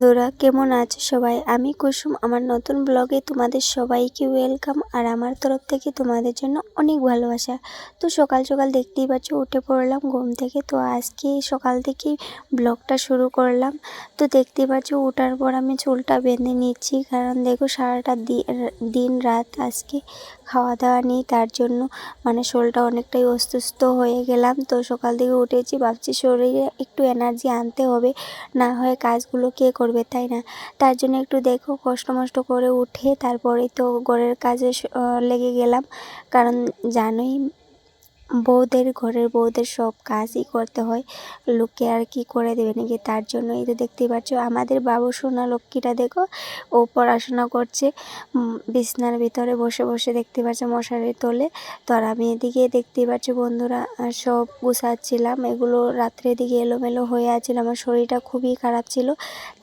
বন্ধুরা, কেমন আছো সবাই? আমি কুসুম, আমার নতুন ব্লগে তোমাদের সবাইকে ওয়েলকাম আর আমার তরফ থেকে তোমাদের জন্য অনেক ভালোবাসা। তো সকাল সকাল দেখতেই পাচ্ছ, উঠে পড়লাম ঘুম থেকে। তো আজকে সকাল থেকেই ব্লগটা শুরু করলাম। তো দেখতেই পাচ্ছ ওঠার পর আমি চুলটা বেঁধে নিচ্ছি। কারণ দেখো, সারাটা দিন রাত আজকে খাওয়া দাওয়া নেই, তার জন্য মানে শরীরটা অনেকটাই অসুস্থ হয়ে গেলাম। তো সকাল থেকে উঠেছি, ভাবছি শরীরে একটু এনার্জি আনতে হবে। না হয় কাজগুলো কে করবে, তাই না? তার জন্য একটু দেখো, কষ্ট মষ্ট করে উঠে তারপরে তো ঘরের কাজে লেগে গেলাম। কারণ জানোই বউদের ঘরের বউদের সব কাজই করতে হয়। লোককে আর কি করে দেবে নাকি? তার জন্য এই তো দেখতেই পাচ্ছ, আমাদের বাবু সোনা লক্ষ্মীটা দেখো, ও পড়াশোনা করছে বিছনার ভিতরে বসে বসে দেখতে পাচ্ছ মশারি তোলে। তো আর আমি এদিকে দেখতেই পাচ্ছি বন্ধুরা সব গুছাচ্ছিলাম, এগুলো রাত্রের দিকে এলোমেলো হয়ে আছিল, আমার শরীরটা খুবই খারাপ ছিল।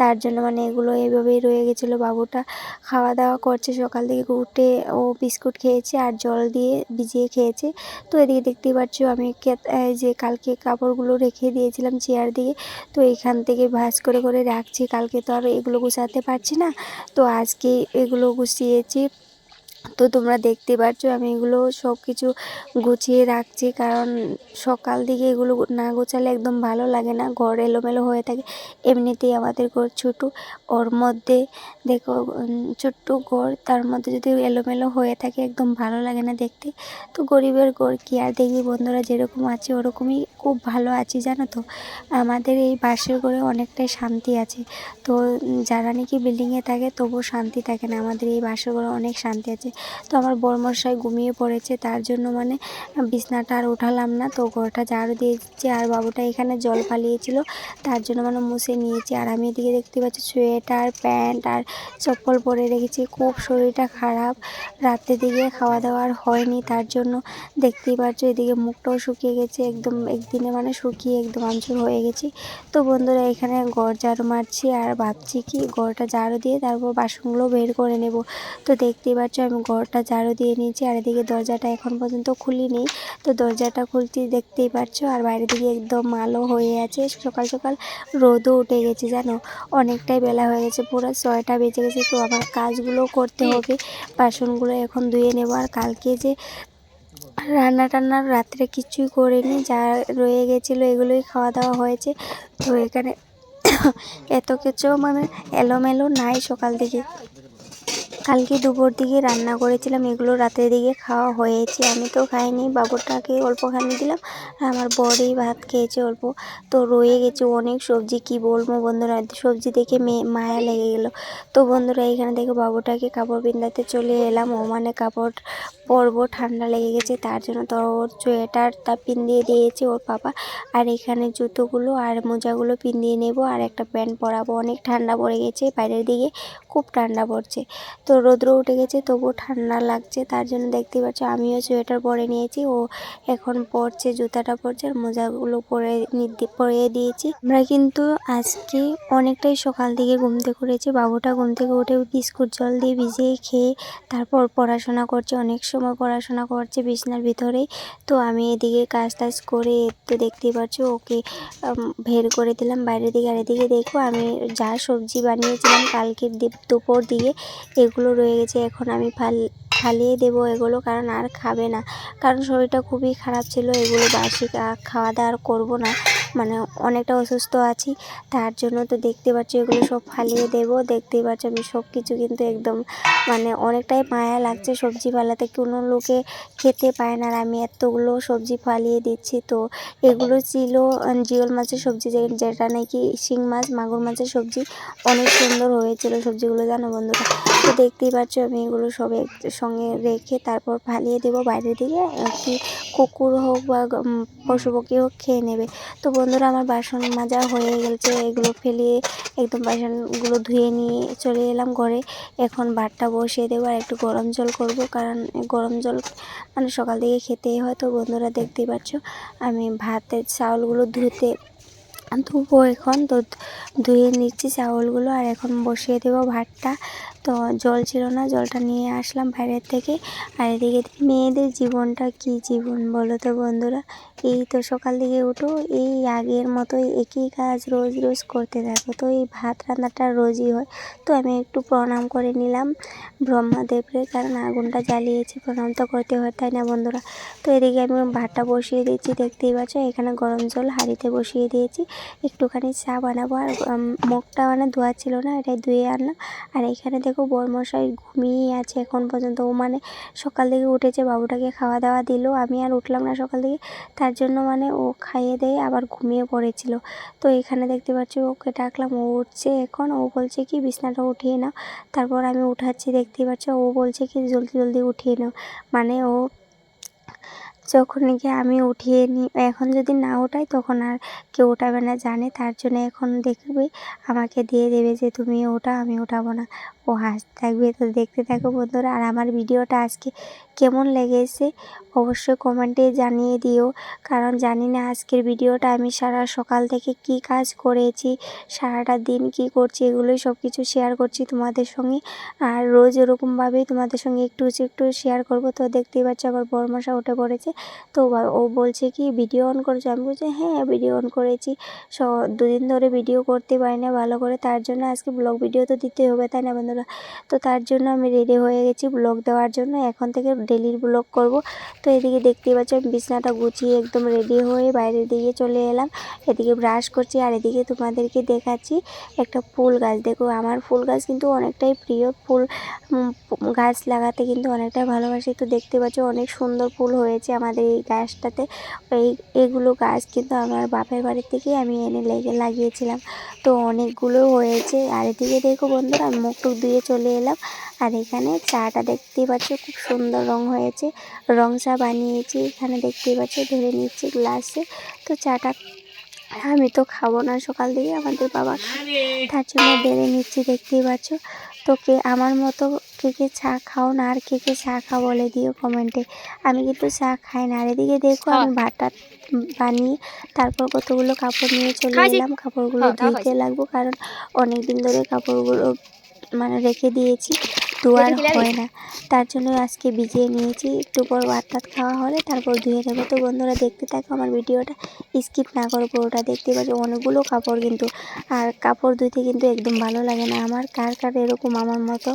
তার জন্য মানে এগুলো এইভাবেই রয়ে গেছিল, বাবুটা খাওয়া দাওয়া করছে, সকাল থেকে উঠে ও বিস্কুট খেয়েছে আর জল দিয়ে ভিজিয়ে খেয়েছে। তো এদিকে দেখতেই পাচ্ছ, আমি যে কালকে কাপড়গুলো রেখে দিয়েছিলাম চেয়ার দিয়ে। তো এখান থেকে ভাজ করে করে রাখছি, কালকে তো আর এগুলো গুছাতে পারছি না। তো আজকে এগুলো গুছিয়েছি। তো তোমরা দেখতে পাচ্ছ আমি এগুলো সব কিছু গুছিয়ে রাখছি। কারণ সকাল দিকে এগুলো না গোছালে একদম ভালো লাগে না। ঘর এলোমেলো হয়ে থাকে। এমনিতেই আমাদের ঘর ছোটো। ওর মধ্যে দেখো ছোট্ট ঘর, তার মধ্যে যদি এলোমেলো হয়ে থাকে, একদম ভালো লাগে না দেখতে। তো গরিবের ঘর কি আর দেখি বন্ধুরা যেরকম আছে, ওরকমই খুব ভালো আছি, জানো তো? আমাদের এই বাসের ঘরে অনেকটাই শান্তি আছে। তো যারা নাকি বিল্ডিংয়ে থাকে, তবুও শান্তি থাকে না। আমাদের এই বাসের ঘরে অনেক শান্তি আছে। তো আমার বরমশাই ঘুমিয়ে পড়েছে, তার জন্য মানে বিছনাটা আর উঠালাম না। তো ঘরটা ঝাড়ু দিয়েছে আর বাবুটা এখানে জল পালিয়েছিল তার জন্য মানে মুছে নিয়েছি। আর আমি এদিকে দেখতে পাচ্ছি সোয়েটার, প্যান্ট আর চপ্পল পরে রেখেছি। খুব শরীরটা খারাপ, রাতের দিকে খাওয়া দাওয়া আর হয়নি, তার জন্য দেখতেই পাচ্ছ এদিকে মুখটাও শুকিয়ে গেছে, একদম একদিনে মানে শুকিয়ে একদম আমচুর হয়ে গেছি। তো বন্ধুরা এখানে ঘর ঝাড়ু মারছি আর ভাবছি কি, ঘরটা ঝাড়ু দিয়ে তারপর বাসনগুলো বের করে নেব। তো দেখতেই পাচ্ছ আমি ঘরটা ঝাড়ু দিয়ে নিয়েছি আর এদিকে দরজাটা এখন পর্যন্ত খুলিনি। তো দরজাটা খুলতে দেখতেই পাচ্ছ আর বাইরের দিকে একদম আলো হয়ে আছে। সকাল সকাল রোদও উঠে গেছে জানো? অনেকটাই বেলা হয়ে গেছে, পুরো ছয়টা বেজে গেছে। তো আমার কাজগুলো করতে হবে, বাসনগুলো এখন ধুয়ে নেব। আর কালকে যে রান্না টান্নার রাত্রে কিছুই করিনি, যা রয়ে গেছিল এগুলোই খাওয়া দাওয়া হয়েছে। তো এখানে এত কিছু মানে এলোমেলো নাই সকাল থেকে। কালকে দুপুর দিকে রান্না করেছিলাম, এগুলো রাতের দিকে খাওয়া হয়েছে। আমি তো খাইনি, বাবুটাকে অল্পখানি দিলাম। আর আমার বড়ই ভাত খেয়েছে অল্প। তো রয়ে গেছে অনেক সবজি, কি বলব বন্ধুরা? সবজি দেখে মেয়ে মায়া লেগে গেলো। তো বন্ধুরা, এখানে দেখে বাবুটাকে কাপড় পিন্দাতে চলে এলাম। ও মানে কাপড় পরবো, ঠান্ডা লেগে গেছে, তার জন্য তো ওর সোয়েটারটা পিন্দিয়ে দিয়েছে ওর পাপা। আর এখানে জুতোগুলো আর মোজাগুলো পিন্দিয়ে নেব, আর একটা প্যান্ট পরাবো। অনেক ঠান্ডা পড়ে গেছে বাইরের দিকে। খুব ঠান্ডা পড়ছে। তো রৌদ্র উঠে গেছে, তবুও ঠান্ডা লাগছে। তার জন্য দেখতে পাচ্ছ, আমিও সোয়েটার পরে নিয়েছি। ও এখন পরছে, জুতাটা পরছে, আর মোজাগুলো পরে পরিয়ে দিয়েছি। আমরা কিন্তু আজকে অনেকটাই সকাল থেকে ঘুম থেকে বাবুটা ঘুম থেকে উঠে বিস্কুট জল দিয়ে ভিজিয়ে খেয়ে তারপর পড়াশোনা করছে। অনেক সময় পড়াশোনা করছে বিছনার ভিতরে। তো আমি এদিকে কাজ টাজ করে তো দেখতেই পাচ্ছ, ওকে ভের করে দিলাম। বাইরের দিকে আর এদিকে দেখো, আমি যা সবজি বানিয়েছিলাম, কালকের দুপুর দিয়ে এগুলো রয়ে গেছে। এখন আমি ফাল, ফালিয়ে দেবো এগুলো কারণ আর খাবে না। কারণ শরীরটা খুবই খারাপ ছিল, এগুলো বাসি খাওয়া দাওয়া আর করব না। মানে অনেকটা অসুস্থ আছি, তার জন্য তো দেখতে পাচ্ছি এগুলো সব ফালিয়ে দেব। দেখতেই পাচ্ছি আমি সব কিছু কিন্তু একদম মানে অনেকটাই মায়া লাগছে সবজি ফালাতে কোনো লোকে খেতে পায় না আর আমি এতগুলো সবজি ফালিয়ে দিচ্ছি তো। এগুলো ছিল জিওল মাছের সবজি যেটা নাকি শিং মাছ, মাগুর মাছের সবজি। অনেক সুন্দর হয়েছিল সবজিগুলো, জানো বন্ধুরা? তো দেখতেই পাচ্ছ আমি এগুলো সব সঙ্গে রেখে তারপর ফালিয়ে দেবো বাইরের দিকে কি কুকুর হোক বা পশু পক্ষী হোক খেয়ে নেবে। তো বন্ধুরা, আমার বাসন মাজা হয়ে গেছে। এগুলো ফেলিয়ে একদম বাসনগুলো ধুয়ে নিয়ে চলে এলাম ঘরে। এখন ভাতটা বসিয়ে দেবো আর একটু গরম জল করব। কারণ গরম জল মানে সকাল থেকে খেতেই হয়। তো বন্ধুরা, দেখতেই পাচ্ছ, আমি ভাতের চাউলগুলো ধুতে ধুবো এখন। তো ধুয়ে নিচ্ছি চাউলগুলো আর এখন বসিয়ে দেবো ভাতটা। তো জল ছিল না, জলটা নিয়ে আসলাম বাইরের থেকে। আর এদিকে মেয়েদের জীবনটা কি জীবন বলো তো বন্ধুরা? এই তো সকাল দিকে উঠো, এই আগের মতোই একই কাজ রোজ রোজ করতে থাকো। তো এই ভাত রান্নাটা রোজই হয়। তো আমি একটু প্রণাম করে নিলাম ব্রহ্মাদেবরে, কারণ আগুনটা জ্বালিয়েছি। প্রণাম তো করতে হয়, তাই না বন্ধুরা? তো এদিকে আমি ভাতটা বসিয়ে দিচ্ছি, দেখতেই পাচ্ছ? এখানে গরম জল হাঁড়িতে বসিয়ে দিয়েছি। একটুখানি চা বানাবো আর মুখটা মানে ধোয়া ছিল না, এটাই ধুয়ে আনলাম। আর এখানে দেখো বরমশাই ঘুমিয়েই আছে এখন পর্যন্ত। ও মানে সকাল থেকে উঠেছে, বাবুটাকে খাওয়া দাওয়া দিল। আমি আর উঠলাম না সকাল থেকে। তার জন্য মানে ও খাইয়ে দেয় আবার ঘুমিয়ে পড়েছিল। তো এখানে দেখতে পাচ্ছি, ওকে ডাকলাম, ও উঠছে এখন। ও বলছে কি, বিছনাটা উঠিয়ে নাও। তারপর আমি উঠাচ্ছি দেখতেই পাচ্ছ, ও বলছে কি, জলদি জলদি উঠিয়ে নাও। মানে ও যখন নাকি আমি উঠিয়ে নিই এখন যদি না ওঠাই তখন আর কেউ ওঠাবে না জানে। তার জন্য এখন দেখবে, আমাকে দিয়ে দেবে যে তুমি ওটা আমি ওঠাবো না। ও হাসতে থাকবে। তো দেখতে থাকো বন্ধুরা, আর আমার ভিডিওটা আজকে কেমন লেগেছে অবশ্যই কমেন্টে জানিয়ে দিও। কারণ জানি না আজকের ভিডিওটা আমি সারা সকাল থেকে কি কাজ করেছি, সারাটা দিন কি করছি, এগুলোই সব কিছু শেয়ার করছি তোমাদের সঙ্গে। আর রোজ এরকমভাবেই তোমাদের সঙ্গে একটু একটু শেয়ার করব। তো দেখতেই পাচ্ছ আবার বরমশা উঠে পড়েছে। তো ও বলছে কি, ভিডিও অন করেছ? আমি বলছি হ্যাঁ ভিডিও অন করেছি। স, দুদিন ধরে ভিডিও করতে পারি না ভালো করে। তার জন্য আজকে ব্লগ ভিডিও তো দিতে হবে, তাই না বন্ধুরা? তো তার জন্য আমি রেডি হয়ে গেছি ব্লগ দেওয়ার জন্য। এখন থেকে ডেলির ব্লগ করব। তো এদিকে দেখতেই পাচ্ছ, আমি বিছনাটা গুছিয়ে একদম রেডি হয়ে বাইরের দিকে চলে এলাম। এদিকে ব্রাশ করছি আর এদিকে তোমাদেরকে দেখাচ্ছি একটা ফুল গাছ। দেখো, আমার ফুল গাছ কিন্তু অনেকটাই প্রিয় ফুল। গাছ লাগাতে কিন্তু অনেকটাই ভালোবাসি। তো দেখতে পাচ্ছ, অনেক সুন্দর ফুল হয়েছে আমাদের এই গাছটাতে। এই, এগুলো গাছ কিন্তু আমার বাপের বাড়ি থেকেই আমি এনে লেগে, লাগিয়েছিলাম। তো অনেকগুলো হয়েছে। আর এদিকে দেখো বন্ধুরা, আমি মুখ টুক দিয়ে চলে এলাম। আর এখানে চাটা দেখতেই পাচ্ছ, খুব সুন্দর রং হয়েছে। রং চা বানিয়েছি, এখানে দেখতেই পাচ্ছ ধরে নিচ্ছি গ্লাসে। তো চাটা আমি তো খাব না সকাল থেকে আমাদের বাবা তার জন্য বেড়ে নিচ্ছি দেখতেই পাচ্ছ। তো কে আমার মতো কে কে চা খাও না আর কে কে চা খাও বলে দিও কমেন্টে। আমি কিন্তু চা খাই না। আর এদিকে দেখো আমি ভাতটা বানিয়ে তারপর কতগুলো কাপড় নিয়ে চলে এলাম। কাপড়গুলো ধুইতে লাগবো কারণ অনেক দিন ধরে কাপড়গুলো মানে রেখে দিয়েছি। ধোয়ার হয় না। তার জন্য আজকে ভিজিয়ে নিয়েছি। একটু পর ভাত টাত খাওয়া হলে তারপর ধুয়ে নেব। তো বন্ধুরা দেখতে থাকো আমার ভিডিওটা স্কিপ না করো পুরোটা দেখতে পাচ্ছ। অনেকগুলো কাপড় কিন্তু আর কাপড় ধুইতে কিন্তু একদম ভালো লাগে না। আমার কার কার এরকম আমার মতো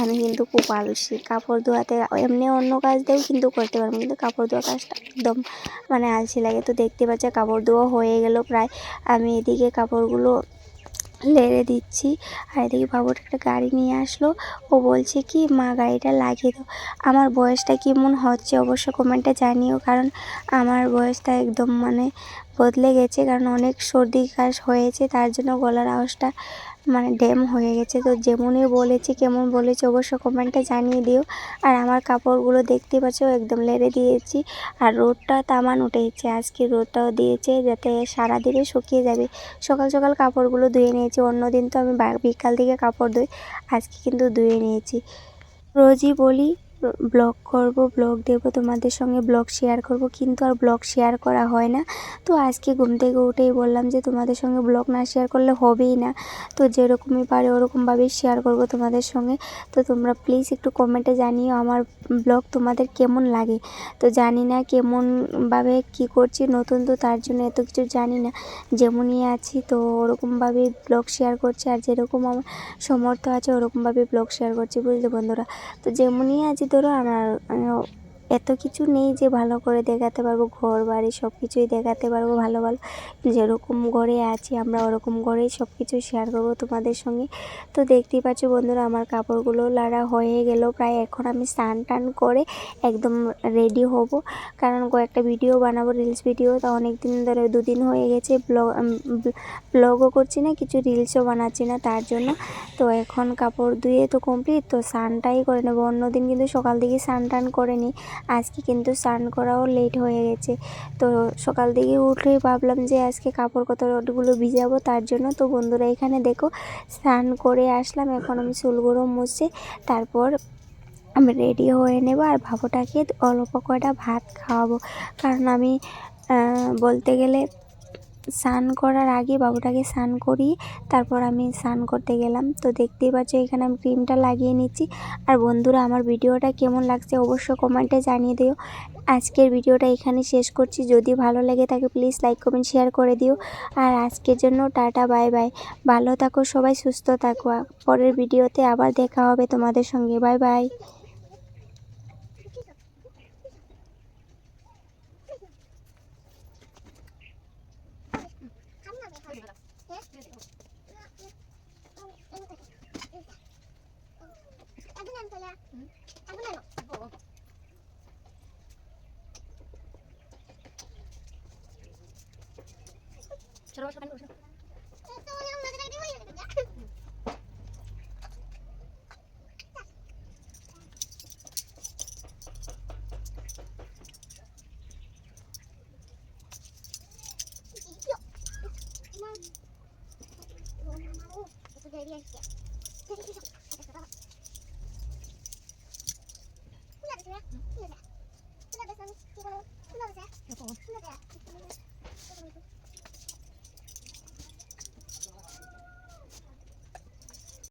আমি কিন্তু খুব আলসি। কাপড় ধোয়াতে এমনি অন্য কাজ দিয়েও কিন্তু করতে পারব কিন্তু কাপড় ধোয়া কাজটা একদম মানে আলসি লাগে। তো দেখতে পাচ্ছ কাপড় ধোয়া হয়ে গেল প্রায়। আমি এদিকে কাপড়গুলো লেড়ে দিচ্ছি। আর এদিকে বাবুর একটা গাড়ি নিয়ে আসলো। ও বলছে কি, মা, গাড়িটা লাগিয়ে দাও। আমার বয়সটা কেমন হচ্ছে অবশ্য কমেন্টে জানিও, কারণ আমার বয়সটা একদম মানে বদলে গেছে। কারণ অনেক সর্দি কাশ হয়েছে, তার জন্য গলার আওয়াজটা মানে ড্যাম হয়ে গেছে। তো যেমনই বলেছি, কেমন বলেছি অবশ্য কমেন্টে জানিয়ে দিও। আর আমার কাপড়গুলো দেখতে পাচ্ছ, একদম লেড়ে দিয়েছি। আর রোদটা তামান উঠেছে। আজকে রোদটাও দিয়েছে যাতে সারাদিনে শুকিয়ে যাবে। সকাল সকাল কাপড়গুলো ধুয়ে নিয়েছি। অন্যদিন তো আমি বিকাল দিকে কাপড় ধুই। আজকে কিন্তু ধুয়ে নিয়েছি। রোজই বলি ব্লগ করব, ব্লগ দেব, তোমাদের সঙ্গে ব্লগ শেয়ার করব, কিন্তু আর ব্লগ শেয়ার করা হয় না। তো আজকে ঘুম থেকে উঠেই বললাম যে, তোমাদের সঙ্গে ব্লগ না শেয়ার করলে হবেই না। তো যেরকমই পারে ওরকমভাবেই শেয়ার করব তোমাদের সঙ্গে। তো তোমরা প্লিজ একটু কমেন্টে জানিও আমার ব্লগ তোমাদের কেমন লাগে। তো জানি না কেমনভাবে কি করছি, নতুন তো তার জন্য এত কিছু জানি না। যেমনই আছি, তো ওরকমভাবেই ব্লগ শেয়ার করছি। আর যেরকম আমার সমর্থ আছে ওরকমভাবে ব্লগ শেয়ার করছি, বুঝলে বন্ধুরা? তো যেমনই আছি ধরো আমার এত কিছু নেই যে ভালো করে দেখাতে পারব, ঘর বাড়ি সব কিছুই দেখাতে পারব ভালো ভালো। যেরকম ঘরে আছি আমরা ওরকম ঘরেই সব কিছু শেয়ার করব তোমাদের সঙ্গে। তো দেখতেই পাচ্ছ বন্ধুরা, আমার কাপড়গুলো লাড়া হয়ে গেল। প্রায় এখন আমি স্নান টান করে একদম রেডি হব। কারণ কয়েকটা ভিডিও বানাবো রিলস ভিডিও তা অনেক দিন ধরে, দুদিন হয়ে গেছে ব্লগ ব্লগও করছি না, কিছু রিলসও বানাচ্ছি না তার জন্য। তো এখন কাপড় ধুয়ে তো কমপ্লিট তো স্নানটাই করে নেব। অন্যদিন কিন্তু সকাল থেকে স্নান টান করে নিই আজকে কিন্তু স্নান করাও লেট হয়ে গেছে। তো সকাল থেকে উঠলেই ভাবলাম যে আজকে কাপড় কতগুলো ভিজাবো, তার জন্য তো বন্ধুরা এখানে দেখো, স্নান করে আসলাম, এখন আমি চুলগুলো মুছে তারপর আমি রেডি হয়ে নেব আর ভাবোটাকে অল্প কয়টা ভাত খাওয়াবো। কারণ আমি বলতে গেলে স্নান করার আগে বাবুটাকে স্নান করি, তারপর আমি স্নান করতে গেলাম। তো দেখতেই পাচ্ছ এখানে আমি ক্রিমটা লাগিয়ে নিচ্ছি। আর বন্ধুরা, আমার ভিডিওটা কেমন লাগছে অবশ্য কমেন্টে জানিয়ে দিও। আজকের ভিডিওটা এখানে শেষ করছি। যদি ভালো লেগে থাকে প্লিজ লাইক কমেন্ট শেয়ার করে দিও। আর আজকের জন্য টাটা বাই বাই ভালো থাকো, সবাই সুস্থ থাকো। পরের ভিডিওতে আবার দেখা হবে তোমাদের সঙ্গে। বাই বাই ছোট বড় সবাই বসে